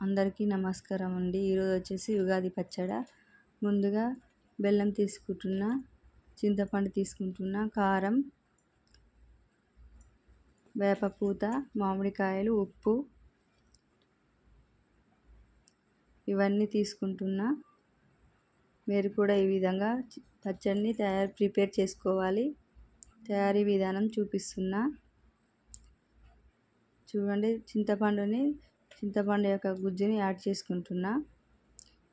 అందరికీ నమస్కారం అండి. ఈరోజు వచ్చేసి ఉగాది పచ్చడ. ముందుగా బెల్లం తీసుకుంటున్నా చింతపండు తీసుకుంటున్నా కారం వేపపూత మామిడికాయలు ఉప్పు ఇవన్నీ తీసుకుంటున్నా. మీరు కూడా ఈ విధంగా పచ్చడిని తయారు ప్రిపేర్ చేసుకోవాలి. తయారీ విధానం చూపిస్తున్నా. చూడండి చింతపండుని చింతపండు యొక్క గుజ్జుని యాడ్ చేసుకుంటున్నా.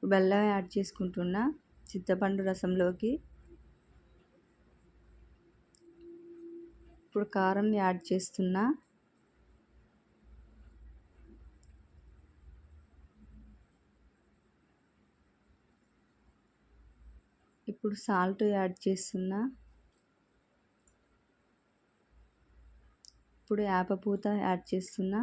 బెల్లం యాడ్ చేసుకుంటున్నా. చింతపండు రసంలోకి ఇప్పుడు కారం యాడ్ చేస్తున్నా. ఇప్పుడు సాల్ట్ యాడ్ చేస్తున్నా. ఇప్పుడు యాపపూత యాడ్ చేస్తున్నా.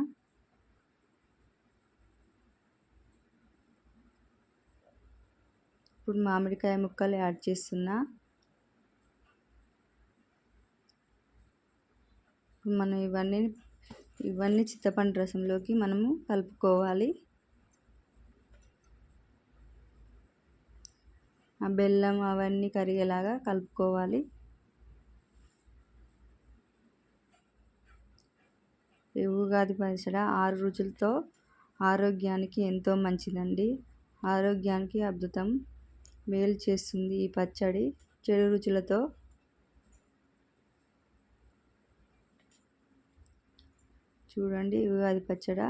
ఇప్పుడు మామిడికాయ ముక్కలు యాడ్ చేస్తున్నా. మనం ఇవన్నీ ఇవన్నీ చింతపండు రసంలోకి మనము కలుపుకోవాలి. ఆ బెల్లం అవన్నీ కరిగేలాగా కలుపుకోవాలి. ఉగాది పచ్చడి ఆరు రుచులతో ఆరోగ్యానికి ఎంతో మంచిదండి. ఆరోగ్యానికి అద్భుతం. మేలు చేస్తుంది ఈ పచ్చడి చెడు రుచులతో. చూడండి ఉగాది పచ్చడ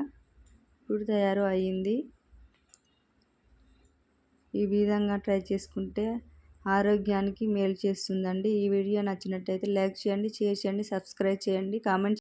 ఇప్పుడు తయారు అయ్యింది ఈ విధంగా ట్రై చేసుకుంటే ఆరోగ్యానికి మేలు చేస్తుందండి. ఈ వీడియో నచ్చినట్టయితే లైక్ చేయండి షేర్ చేయండి సబ్స్క్రైబ్ చేయండి కామెంట్